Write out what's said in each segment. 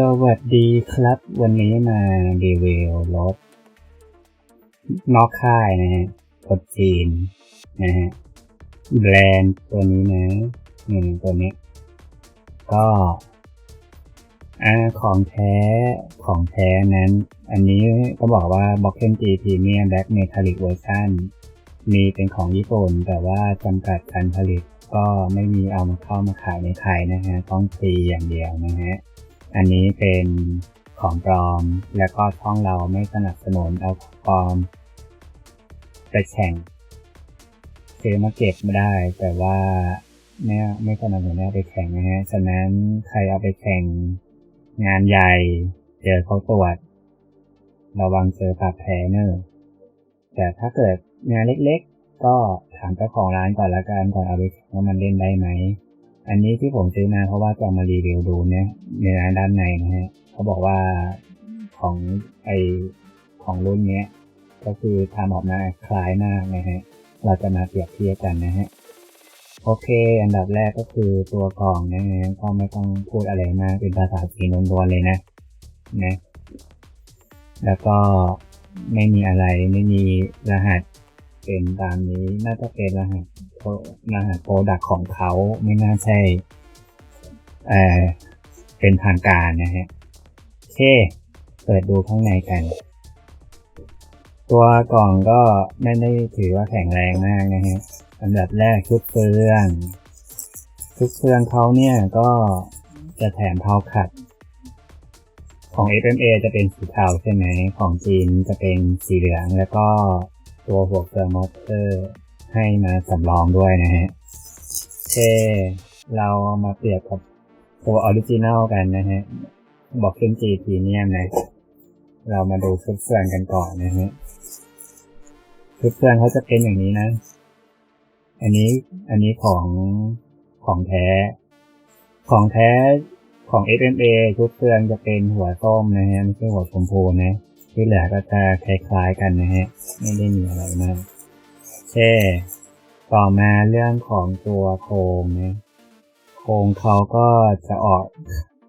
สวัสดีครับ วันนี้มารีวิวรถนอกค่ายนะฮะกดจีนนะฮะแบรนด์ตัวนี้นะนี่ตัวนี้ ก็อ่าของแท้ของแท้นั้น อันนี้ก็บอกว่า b o k e n G Premium Black Metallic Version มีเป็นของญี่ปุ่น แต่ว่าจำกัดการผลิตก็ไม่มีเอามาเข้ามาขายในไทยนะฮะ ต้องฟรีอย่างเดียวนะฮะ อันนี้เป็นของปลอม แล้วก็ช่องเราไม่สนับสนุนเอาของปลอมไปแข่งซื้อมาเก็บไม่ได้ แต่ว่าไม่ไม่สนับสนุนเอาไปแข่งนะฮะ ฉะนั้นใครเอาไปแข่งงานใหญ่ เจอเขาตรวจระวังเจอบาดแผลเนอแต่ถ้าเกิดงานเล็กๆ ก็ถามเจ้าของร้านก่อนละกันก่อนเอาไปว่ามันเล่นได้ไหม อันนี้ที่ผมซื้อมาเพราะว่าจะมารีวิวดูเนี่ยเนื้อด้านในนะฮะเขาบอกว่าของไอของรุ่นเนี้ย ก็คือทำออกมาคล้ายมากนะฮะ เราจะมาเปรียบเทียบกันนะฮะ โอเค อันดับแรกก็คือตัวกล่องนะฮะก็ไม่ต้องพูดอะไรมากเป็นภาษาจีนล้วนๆเลยนะนะ แล้วก็ไม่มีอะไรไม่มีรหัสเป็นตามนี้น่าจะเป็นรหัส โปรดักของเขาไม่น่าใช่เออเป็นทางการนะฮะโอเค เปิดดูข้างในกัน ตัวกล่องก็ไม่ได้ถือว่าแข็งแรงมากนะฮะอันดับแรกชุดเฟืองชุดเฟืองเขาเนี่ยก็จะแถมเทาขัด ของ FMA จะเป็นสีเทาใช่ไหม ของจีนจะเป็นสีเหลือง แล้วก็ตัวหัวเฟืองมอเตอร์ ให้มาสำรองด้วยนะฮะเคเรามาเปรียบกับตัวออริจินัลกันนะฮะ บอกขึ้น G พรีเมียมนะ เรามาดูชุดเฟืองกันก่อนนะฮะ ชุดเฟืองเขาจะเป็นอย่างนี้นะ อันนี้ อันนี้ของของแท้ ของแท้ของ SMA ชุดเฟืองจะเป็นหัวส้มนะฮะ ไม่ใช่หัวชมพูนะ ที่เหลือก็จะคล้ายๆกันนะฮะ ไม่ได้มีอะไรมาก เค ต่อมาเรื่องของตัวโครงนะโครงเขาก็จะออก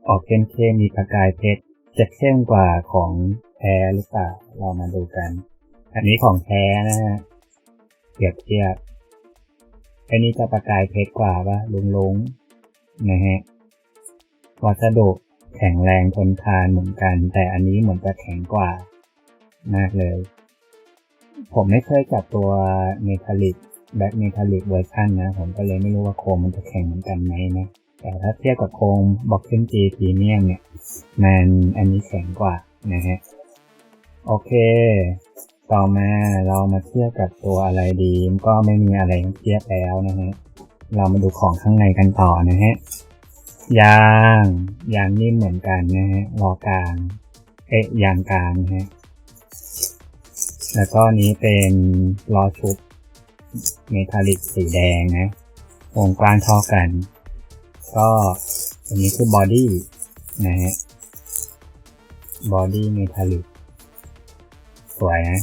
ออกเข้มเข้มมีประกายเพชรจะเข้มกว่าของแท้หรือเปล่าเรามาดูกัน อันนี้ของแท้นะฮะเปรียบเทียบอันนี้จะประกายเพชรกว่าปะลุงลุงนะฮะวัสดุแข็งแรงทนทานเหมือนกัน แต่อันนี้เหมือนจะแข็งกว่ามากเลย ผมไม่เคยจับตัวเมทัลลิกแบ็กเมทัลลิกเวอร์ชันนะ ผมก็เลยไม่รู้ว่าโครงมันจะแข็งเหมือนกันไหมนะ แต่ถ้าเทียบกับโครงบ็อกเซนจีพรีเมียมเนี่ย มันอันนี้แข็งกว่านะฮะ โอเค ต่อมาเรามาเทียบกับตัวอะไรดี ก็ไม่มีอะไรเทียบแล้วนะฮะ เรามาดูของข้างในกันต่อนะฮะ ยาง ยางนิ่มเหมือนกันนะฮะล้อกลาง เอ๊ะ ยางกลางนะฮะ แล้วก็นี้เป็นล้อชุบเมทัลลิกสีแดงนะวงกว้างเท่ากัน ก็อันนี้คือบอดี้นะฮะบอดี้เมทัลลิกสวยนะ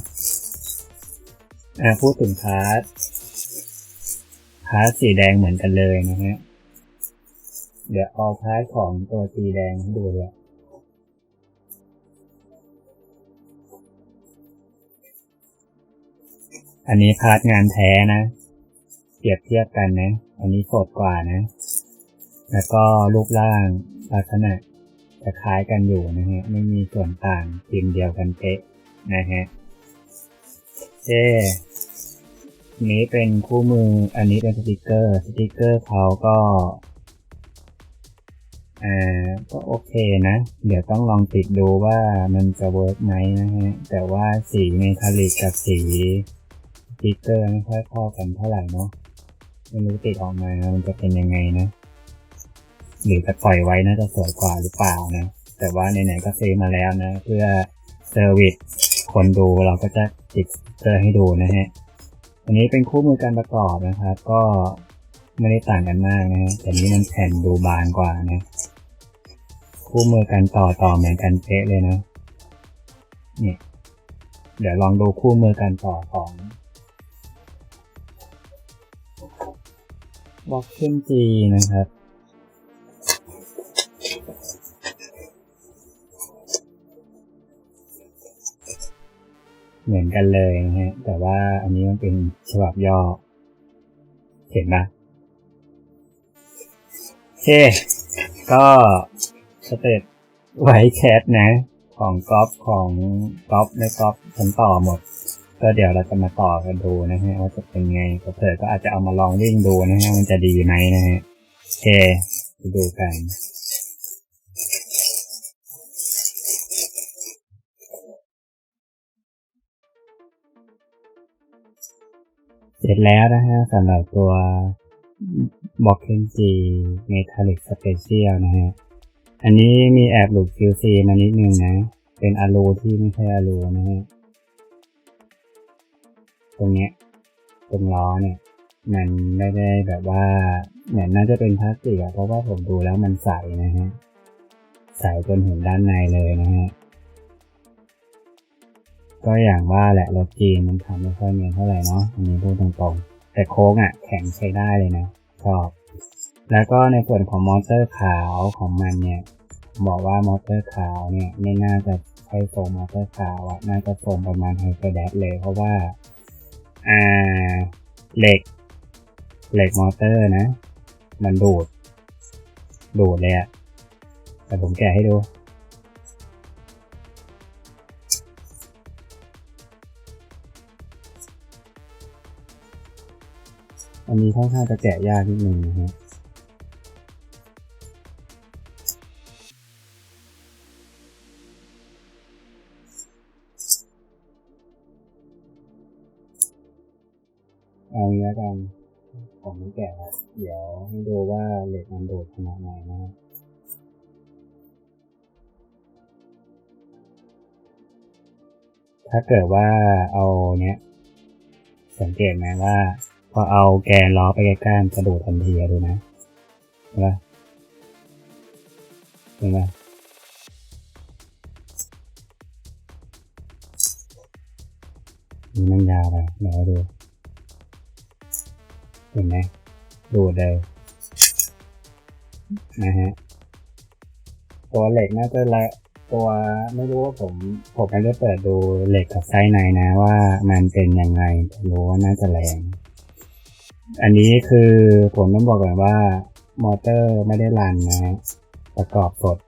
อะพูดถึงพาร์ทพาร์ทสีแดงเหมือนกันเลยนะฮะ เดี๋ยวเอาพาร์ทของตัวสีแดงให้ดูเลย อันนี้พาร์ทงานแท้นะ เปรียบเทียบกันนะ อันนี้สดกว่านะ แล้วก็รูปร่างลักษณะจะคล้ายกันอยู่นะฮะ ไม่มีส่วนต่างพิมพ์เดียวกันเป๊ะนะฮะเจ้นี้เป็นคู่มือ อันนี้เป็นสติกเกอร์ สติกเกอร์เขาก็อ่าก็โอเคนะ เดี๋ยวต้องลองติดดูว่ามันจะเวิร์กไหมนะฮะ แต่ว่าสีเมทัลลิกกับสี สติกเกอร์ไม่ค่อยเข้ากันเท่าไหร่เนาะไม่รู้ติดออกมามันจะเป็นยังไงนะหรือจะปล่อยไว้น่าจะสวยกว่าหรือเปล่านะ แต่ว่าไหนๆก็ซื้อมาแล้วนะ เพื่อเซอร์วิสคนดูเราก็จะติดสติ๊กเกอร์ให้ดูนะฮะอันนี้เป็นคู่มือการประกอบนะครับ ก็ไม่ได้ต่างกันมากนะฮะแต่นี้มันแผ่นดูบางกว่านะ คู่มือการต่อต่อเหมือนกันเป๊ะเลยนะเนี่ยเดี๋ยวลองดูคู่มือการต่อของ บล็อกเซนจีนะครับ เหมือนกันเลยนะฮะ แต่ว่าอันนี้มันเป็นฉบับย่อ เห็นปะโอเค ก็สเตตไวแคทนะ ของก๊อฟของก๊อฟและก๊อฟฉันต่อหมด ก็เดี๋ยวเราจะมาต่อกันดูนะฮะว่าจะเป็นไงก็เผื่อก็อาจจะเอามาลองวิ่งดูนะฮะมันจะดีไหมนะฮะโอเคไปดูกันเสร็จแล้วนะฮะสำหรับตัวบล็อกเคนจีเมทัลิกสเปเชียลนะฮะ อันนี้มีแอบหลุด QC มานิดนึงนะ เป็นอะลูที่ไม่ใช่อะลูนะฮะ รงเนี้ยตรงล้อเนี่ย มันไม่ได้แบบว่าเหมือนน่าจะเป็นพลาสติกอะเพราะว่าผมดูแล้วมันใสนะฮะใสจนเห็นด้านในเลยนะฮะก็อย่างว่าแหละรถจีนมันทำไม่ค่อยเนียนเท่าไหร่เนาะอันนี้พูดตรงๆ แต่โค้งอะ แข็งใช้ได้เลยนะชอบ แล้วก็ในส่วนของมอเตอร์ขาวของมันเนี่ย บอกว่ามอเตอร์ขาวเนี่ย ไม่น่าจะใช้ทรงมอเตอร์ขาวอะน่าจะทรงประมาณไฮเปอร์แดเลย เพราะว่า อ่าเหล็ก เหล็กมอเตอร์นะ มันดูด ดูดเลยอะแต่ผมแกะให้ดู อันนี้ค่อนข้างจะแกะยากนิดนึงนะฮะ เอางี้ล้วกันผมไม่แกะครับเดี๋ยวให้ดูว่าเหล็กมันโดดขนาดไหนนะถ้าเกิดว่าเอาเนี้ยสังเกตไหมว่า พอเอาแกนล้อไปใกล้ๆจะโดดทันทีอะดูนะเห็นปะเห็นปะนี่มันยาวไปเดี๋ยวให้ดู เห็นไหมดูดเลยนะฮะตัวเหล็กน่าจะละตัวไม่รู้ว่าผมผมไม่ได้เปิดดูเหล็กกับไส้ในนะว่ามันเป็นยังไงรู้ว่าน่าจะแรง อันนี้คือผมต้องบอกก่อนว่า มอเตอร์ไม่ได้รันนะฮะประกอบสด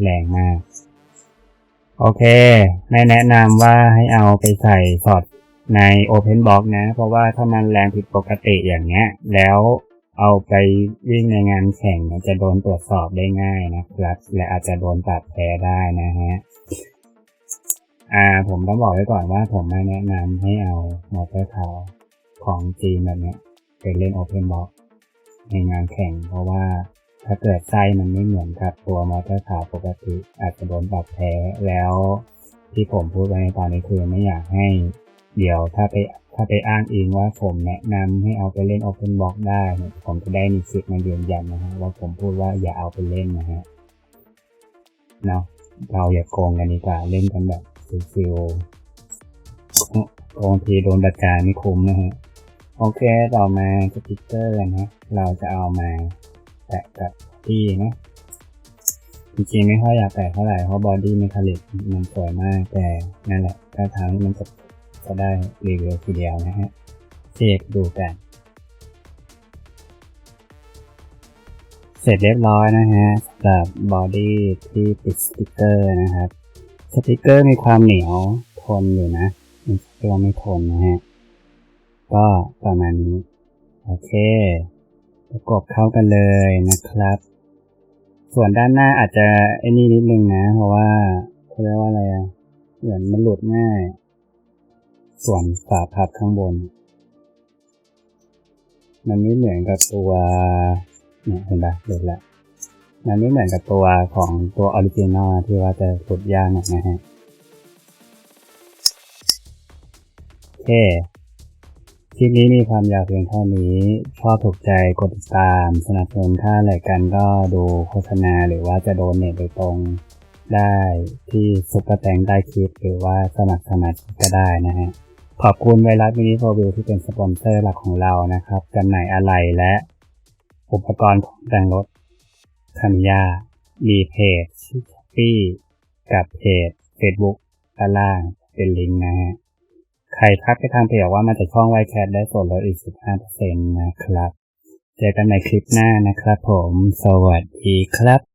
แรงมาก โอเคไม่แนะนำว่าให้เอาไปใส่สอดใน Open Box นะ เพราะว่าถ้ามันแรงผิดปกติอย่างเงี้ย แล้วเอาไปวิ่งในงานแข่งเนี่ยจะโดนตรวจสอบได้ง่ายนะครับ และอาจจะโดนตัดแพ้ได้นะฮะอ่าผมต้องบอกไว้ก่อนว่าผมไม่แนะนำให้เอามอเตอร์คาร์ของจีนแบบเนี้ยไปเล่น Open Box ในงานแข่งเพราะว่า ถ้าเกิดไส้มันไม่เหมือนกับตัวมอเตอร์ขาวปกติ อาจจะโดนปรับแพ้แล้วที่ผมพูดไว้ในตอนนี้คือไม่อยากให้ เดี๋ยวถ้าไปถ้าไปอ้างอิงว่าผมแนะนำให้เอาไปเล่น Open Box ได้เนี่ยผมจะได้มีสิทธิ์มายืนยันนะฮะว่าผมพูดว่าอย่าเอาไปเล่นนะฮะเนาะเราอย่าโกงกันดีกว่าเล่นกันแบบซิลๆบางทีโดนประจานไม่คุ้มนะฮะโอเคต่อมาสติ๊กเกอร์นะเราจะเอามา แปะกับที่นะจริงๆไม่ค่อยอยากแปะเท่าไหร่เพราะบอดี้เมทัลลิกมันสวยมากแต่นั่นแหละถ้าทางมันจะจะได้รีวิวทีเดียวนะฮะเช็คดูกันเสร็จเรียบร้อยนะฮะสำหรับบอดี้ที่ติดสติกเกอร์นะครับ สติกเกอร์มีความเหนียวทนอยู่นะไม่ใช่ว่าไม่ทนนะฮะ ก็ประมาณนี้ โอเค ประกบเข้ากันเลยนะครับ ส่วนด้านหน้าอาจจะไอ้นี่นิดนึงนะ เพราะว่าเขาเรียกว่าอะไรอะเหมือนมันหลุดง่าย ส่วนฝาพับข้างบน มันไม่เหมือนกับตัวเนี่ยเห็นปะหลุดละมันไม่เหมือนกับตัวของตัวออริจินอลที่ว่าจะหลุดยากหน่อยนะฮะโอเคค ลิปนี้มีความยาวเพียงเท่านี้ ชอบถูกใจกดติดตาม สนับสนุนค่าอะไรกันก็ดูโฆษณาหรือว่าจะโดนเน็ตโดยตรงได้ที่ซุปเปอร์แตงใต้คลิป หรือว่าสมัครสมาชิกก็ได้นะฮะ ขอบคุณไวรัสมินิโฟวิวที่เป็นสปอนเซอร์หลักของเรานะครับจำหน่ายอะไหล่และอุปกรณ์ของแต่งรถคามิยามีเพจชื่อปี้กับเพจ Facebook ด้านล่างเป็นลิงก์นะฮะ ใครทักไปทางเพจบอกว่ามาจากช่องไวแคทได้ส่วนลดอีก 15%นะครับ เจอกันในคลิปหน้านะครับผม สวัสดีครับ